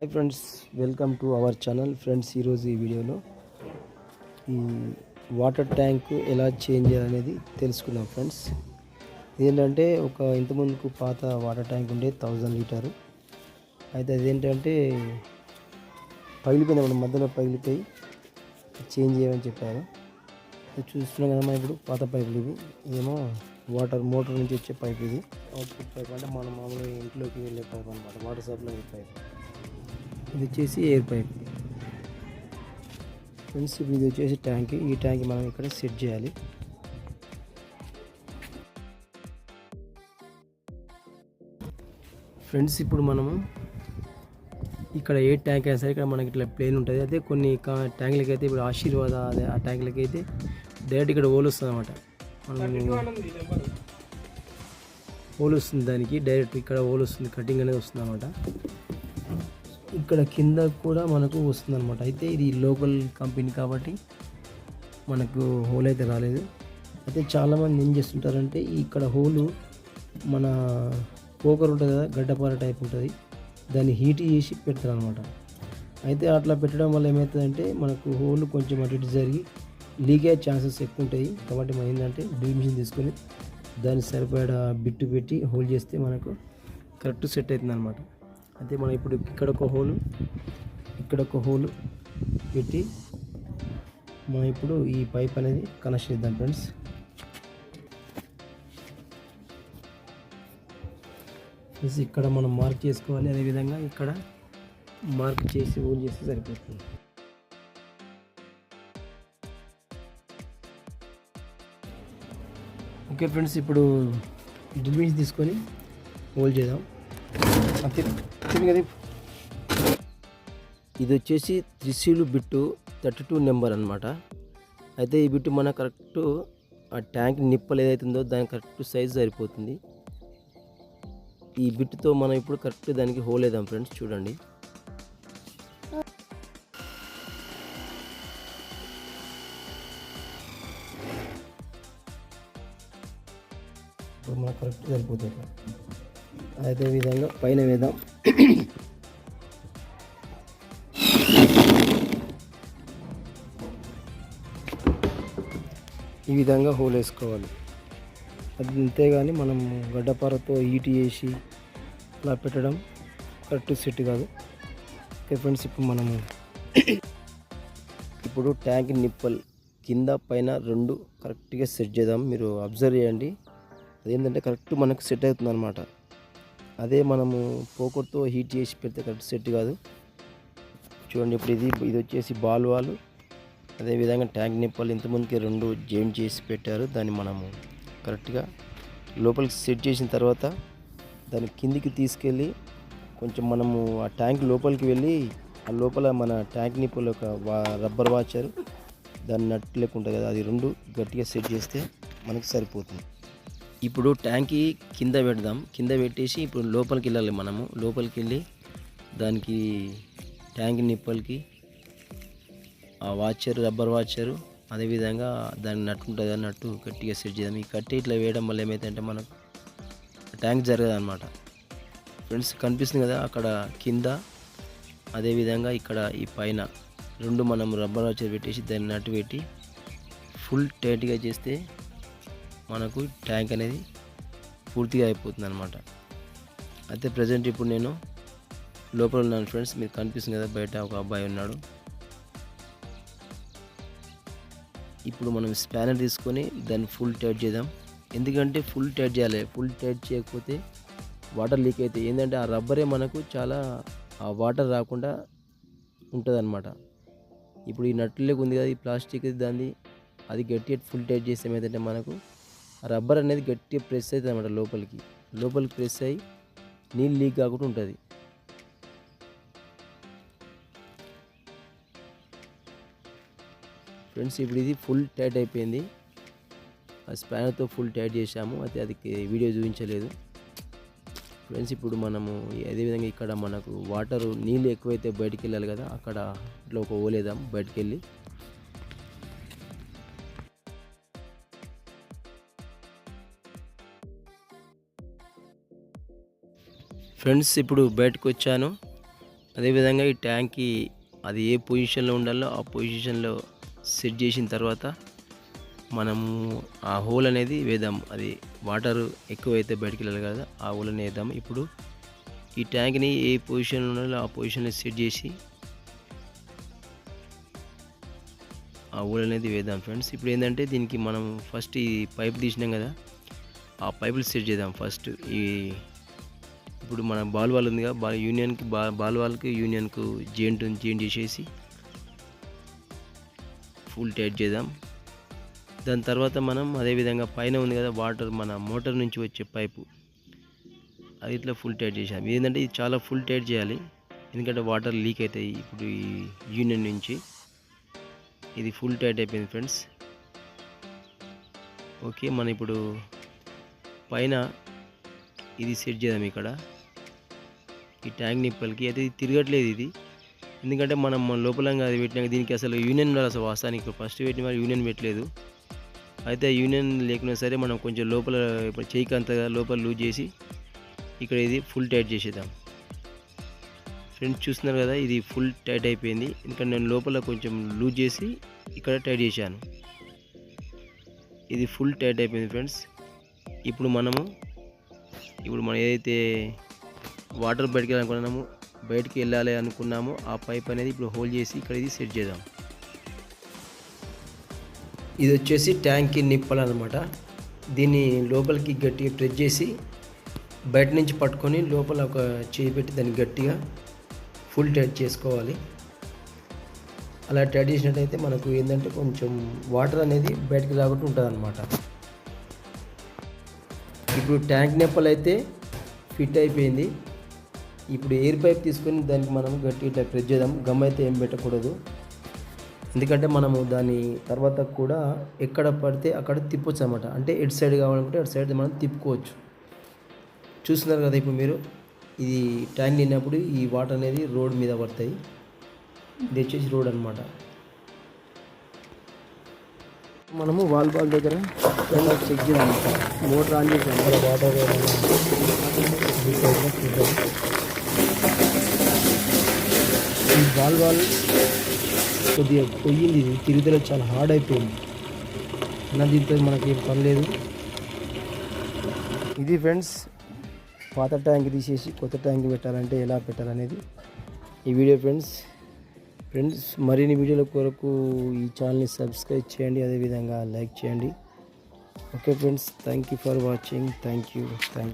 Hi friends welcome to our channel friends ఈరోజు ఈ వీడియోలో ఈ వాటర్ ట్యాంక్ ఎలా చేంజ్ చేయాలనేది తెలుసుకున్నాం ఫ్రెండ్స్ ఏంటంటే ఒక ఇంతకుముందుకు పాత వాటర్ ట్యాంక్ ఉండే థౌజండ్ లీటర్ అయితే అదేంటంటే పగిలిపోయింది మన మధ్యలో పగిలిపోయి చేంజ్ చేయమని చెప్పారు. చూస్తున్నాం కదా ఇప్పుడు పాత పైపులు ఇవి. ఏమో వాటర్ మోటార్ నుంచి వచ్చే పైప్ ఇది. అవుట్పుట్ పైప్ అంటే మనం మామూలుగా ఇంట్లోకి వెళ్ళే పైప్ అనమాట వాటర్ సప్లై పైప్ ఇది వచ్చేసి ఎయిర్ పైప్ ఫ్రెండ్స్ ఇప్పుడు ఇది వచ్చేసి ట్యాంక్ ఈ ట్యాంక్ మనం ఇక్కడ సెట్ చేయాలి. ఫ్రెండ్స్ ఇప్పుడు మనము ఇక్కడ ఏ ట్యాంక్ అయినా సరే ఇక్కడ మనకి ఇట్లా ప్లేన్ ఉంటుంది. అయితే కొన్ని ట్యాంకులకి అయితే ఇప్పుడు ఆశీర్వాద అదే ఆ ట్యాంకులకి అయితే డైరెక్ట్ ఇక్కడ హోల్ వస్తుంది అనమాట హోల్ వస్తుంది దానికి. డైరెక్ట్ ఇక్కడ హోల్ వస్తుంది. కటింగ్ అనేది వస్తుంది అనమాట ఇక్కడ కింద కూడా మనకు వస్తుంది అనమాట అయితే ఇది లోకల్ కంపెనీ కాబట్టి మనకు హోల్ అయితే రాలేదు. అయితే చాలామంది ఏం చేస్తుంటారంటే ఇక్కడ హోలు మన పోకర్ ఉంటుంది కదా గడ్డపార టైప్ ఉంటుంది. దాన్ని హీట్ చేసి పెడతారు అనమాట అయితే అట్లా పెట్టడం వల్ల ఏమవుతుందంటే మనకు హోల్ కొంచెం అటు ఇటు జరిగి లీక్ అయ్యే ఛాన్సెస్ ఎక్కువ ఉంటాయి. కాబట్టి మనం ఏంటంటే డ్రిల్ మిషన్ తీసుకొని దాన్ని సరిపడా బిట్టు పెట్టి హోల్ చేస్తే మనకు కరెక్ట్ సెట్ అవుతుంది అనమాట అయితే మనం ఇప్పుడు ఇక్కడ ఒక హోలు ఇక్కడ ఒక హోలు పెట్టి మనం ఇప్పుడు ఈ పైప్ అనేది కనెక్ట్ చేద్దాం ఫ్రెండ్స్. ప్లస్ ఇక్కడ మనం మార్క్ చేసుకోవాలి అదేవిధంగా ఇక్కడ మార్క్ చేసి హోల్ చేస్తే సరిపోతుంది. ఓకే ఫ్రెండ్స్ ఇప్పుడు డ్రిల్ మిషన్ తీసుకొని హోల్ చేద్దాం. ఇది వచ్చేసి త్రిశూలు బిట్టు థర్టీ టూ నెంబర్ అనమాట అయితే ఈ బిట్టు మన కరెక్ట్ ఆ ట్యాంక్ నిప్పలు ఏదైతుందో దానికి కరెక్ట్ సైజ్ సరిపోతుంది. ఈ బిట్టుతో మనం ఇప్పుడు కరెక్ట్ దానికి హోల్ వేద్దాం ఫ్రెండ్స్ చూడండి. ఇప్పుడు మనకు కరెక్ట్ సరిపోతుంది అదేవిధంగా అదే విధంగా పైన వేద్దాం. ఈ విధంగా హోల్ వేసుకోవాలి. అది అంతేగాని మనం గడ్డపారతో ఈటి వేసి అలా పెట్టడం కరెక్ట్ సెట్ కాదు. ఓకే ఫ్రెండ్స్ ఇప్పుడు మనము ఇప్పుడు ట్యాంక్ నిప్పల్ కింద పైన రెండు కరెక్ట్గా సెట్ చేద్దాం. మీరు అబ్జర్వ్ చేయండి. అదేంటంటే కరెక్ట్ మనకు సెట్ అవుతుంది అనమాట అదే మనము పోకర్తో హీట్ చేసి పెడితే కరెక్ట్ సెట్ కాదు. చూడండి ఇప్పుడు ఇది ఇది వచ్చేసి బాల్ వాల్. అదేవిధంగా ట్యాంక్ నిప్పలు ఇంతమందికి రెండు జాయిన్ చేసి పెట్టారు. దాన్ని మనము కరెక్ట్గా లోపలికి సెట్ చేసిన తర్వాత దాన్ని కిందికి తీసుకెళ్ళి కొంచెం మనము ఆ ట్యాంక్ లోపలికి వెళ్ళి ఆ లోపల మన ట్యాంక్ నిప్పులు ఒక వా రబ్బర్ వాచర్ దాన్ని నట్టు లేకుండా కదా అది రెండు గట్టిగా సెట్ చేస్తే మనకు సరిపోతుంది. ఇప్పుడు ట్యాంక్కి కింద పెడదాం. కింద పెట్టేసి ఇప్పుడు లోపలికి వెళ్ళాలి మనము. లోపలికి వెళ్ళి దానికి ట్యాంక్ నిప్పలకి ఆ వాచర్ రబ్బర్ వాచరు అదేవిధంగా దాన్ని నట్టు ఉంటుంది ఆ నట్టు గట్టిగా సెట్ చేద్దాం. ఈ కట్టి ఇట్లా వేయడం వల్ల ఏమైతే మనకు ట్యాంక్ జరగదు అనమాట ఫ్రెండ్స్ కనిపిస్తుంది కదా అక్కడ కింద అదేవిధంగా ఇక్కడ ఈ పైన రెండు మనం రబ్బర్ వాచర్ పెట్టేసి దాన్ని నట్టు పెట్టి ఫుల్ టైట్గా చేస్తే మనకు ట్యాంక్ అనేది పూర్తిగా అయిపోతుంది అనమాట అయితే ప్రజెంట్ ఇప్పుడు నేను లోపల ఉన్నాను ఫ్రెండ్స్ మీకు కనిపిస్తుంది కదా బయట ఒక అబ్బాయి ఉన్నాడు. ఇప్పుడు మనం స్పానర్ తీసుకొని దాన్ని ఫుల్ టైట్ చేద్దాం. ఎందుకంటే ఫుల్ టైట్ చేయాలి. ఫుల్ టైట్ చేయకపోతే వాటర్ లీక్ అవుతాయి. ఏంటంటే ఆ రబ్బరే మనకు చాలా ఆ వాటర్ రాకుండా ఉంటుంది ఇప్పుడు ఈ నట్టు లేకుంది కదా ఈ ప్లాస్టిక్ దాన్ని అది గట్టిగా ఫుల్ టైట్ చేస్తే ఏమైందంటే మనకు రబ్బర్ అనేది గట్టిగా ప్రెస్ అవుతుంది అనమాట లోపలికి. లోపలికి ప్రెస్ అయ్యి నీళ్ళు లీక్ కాకుండా ఉంటుంది. ఫ్రెండ్స్ ఇప్పుడు ఇది ఫుల్ టైట్ అయిపోయింది. ఆ స్పానర్తో ఫుల్ టైట్ చేసాము అయితే అది వీడియో చూపించలేదు. ఫ్రెండ్స్ ఇప్పుడు మనము అదేవిధంగా ఇక్కడ మనకు వాటర్ నీళ్ళు ఎక్కువైతే బయటికి వెళ్ళాలి కదా అక్కడ ఇట్లా ఒక ఓలేదాం బయటికి వెళ్ళి. ఫ్రెండ్స్ ఇప్పుడు బయటకు వచ్చాను అదేవిధంగా ఈ ట్యాంక్కి అది ఏ పొజిషన్లో ఉండాలో ఆ పొజిషన్లో సెట్ చేసిన తర్వాత మనము ఆ హోల్ అనేది వేద్దాం. అది వాటర్ ఎక్కువైతే బయటికి వెళ్ళాలి కదా ఆ హోల్ అనేది వేద్దాం. ఇప్పుడు ఈ ట్యాంక్ని ఏ పొజిషన్లో ఉండాలో ఆ పొజిషన్లో సెట్ చేసి ఆ హోల్ అనేది వేద్దాం ఫ్రెండ్స్. ఇప్పుడు ఏంటంటే దీనికి మనం ఫస్ట్ ఈ పైప్ తీసినాం కదా ఆ పైపులు సెట్ చేద్దాం ఫస్ట్. ఈ ఇప్పుడు మన బాల్ వాల్ ఉంది బాల్ యూనియన్కి బా బాల్ వాల్కి యూనియన్కు జాయింట్ జాయింట్ చేసేసి ఫుల్ టైట్ చేద్దాం. దాని తర్వాత మనం అదేవిధంగా పైన ఉంది కదా వాటర్ మన మోటార్ నుంచి వచ్చే పైపు. అది ఇట్లా ఫుల్ టైట్ చేసాం ఏంటంటే ఇది చాలా ఫుల్ టైట్ చేయాలి. ఎందుకంటే వాటర్ లీక్ అవుతాయి ఇప్పుడు ఈ యూనియన్ నుంచి. ఇది ఫుల్ టైట్ అయిపోయింది ఫ్రెండ్స్. ఓకే మనం ఇప్పుడు పైన ఇది సెట్ చేద్దాం ఇక్కడ. ఈ ట్యాంక్ నిప్పలకి అయితే ఇది తిరగట్లేదు ఇది. ఎందుకంటే మనం మన లోపలంగా అది పెట్టినాక దీనికి అసలు యూనియన్ ఉండాలి అసలు వాస్తవానికి. ఫస్ట్ పెట్టిన మరి యూనియన్ పెట్టలేదు. అయితే యూనియన్ లేకున్నా సరే మనం కొంచెం లోపల ఇప్పుడు చేయికి అంతగా లోపల లూజ్ చేసి ఇక్కడ ఇది ఫుల్ టైట్ చేసేద్దాం. ఫ్రెండ్స్ చూస్తున్నారు కదా ఇది ఫుల్ టైట్ అయిపోయింది. ఎందుకంటే నేను లోపల కొంచెం లూజ్ చేసి ఇక్కడ టైట్ చేశాను. ఇది ఫుల్ టైట్ అయిపోయింది ఫ్రెండ్స్ ఇప్పుడు మనము ఇప్పుడు మనం ఏదైతే వాటర్ బయటికి వెళ్ళాలనుకున్నాము బయటికి వెళ్ళాలి అనుకున్నాము. ఆ పైప్ అనేది ఇప్పుడు హోల్డ్ చేసి ఇక్కడ ఇది సెట్ చేద్దాం. ఇది వచ్చేసి ట్యాంక్కి నిప్పాలన్నమాట దీన్ని లోపలికి గట్టిగా ప్రెస్ చేసి బయట నుంచి పట్టుకొని లోపల ఒక చేయి పెట్టి దాన్ని గట్టిగా ఫుల్ టైట్ చేసుకోవాలి. అలా టైట్ చేసినట్టయితే మనకు ఏంటంటే కొంచెం వాటర్ అనేది బయటకు రాకుండా ఉంటుంది అనమాట ఇప్పుడు ట్యాంక్ నెప్పలు అయితే ఫిట్ అయిపోయింది. ఇప్పుడు ఎయిర్ పైప్ తీసుకొని దానికి మనం గట్టి ఇట్లా ప్రెస్ చేద్దాం. గమ్ అయితే ఏం పెట్టకూడదు. ఎందుకంటే మనము దాని తర్వాత కూడా ఎక్కడ పడితే అక్కడ తిప్పొచ్చు అనమాట అంటే ఎటు సైడ్ కావాలనుకుంటే అటు సైడ్ మనం తిప్పుకోవచ్చు. చూస్తున్నారు కదా ఇప్పుడు మీరు ఇది ట్యాంక్ నిండినప్పుడు ఈ వాటర్ అనేది రోడ్ మీద పడతాయి. ఇది వచ్చేసి రోడ్ అనమాట మనము వాల్ బాల్ దగ్గర చెక్ చేయాలి మోటార్ ఆన్ చేసాం వాటర్ ఈ బాల్ బాల్ కొద్దిగా పొయ్యింది ఇది తిరుగుదల చాలా హార్డ్ అయిపోయింది. అన్న దీంతో మనకి ఏం పని లేదు. ఇది ఫ్రెండ్స్ పాత ట్యాంక్ తీసేసి కొత్త ట్యాంక్ పెట్టాలంటే ఎలా పెట్టాలనేది ఈ వీడియో ఫ్రెండ్స్. ఫ్రెండ్స్ మరిన్ని వీడియోల కొరకు ఈ ఛానల్ని సబ్స్క్రైబ్ చేయండి. అదేవిధంగా లైక్ చేయండి. Okay friends thank you for watching thank you thank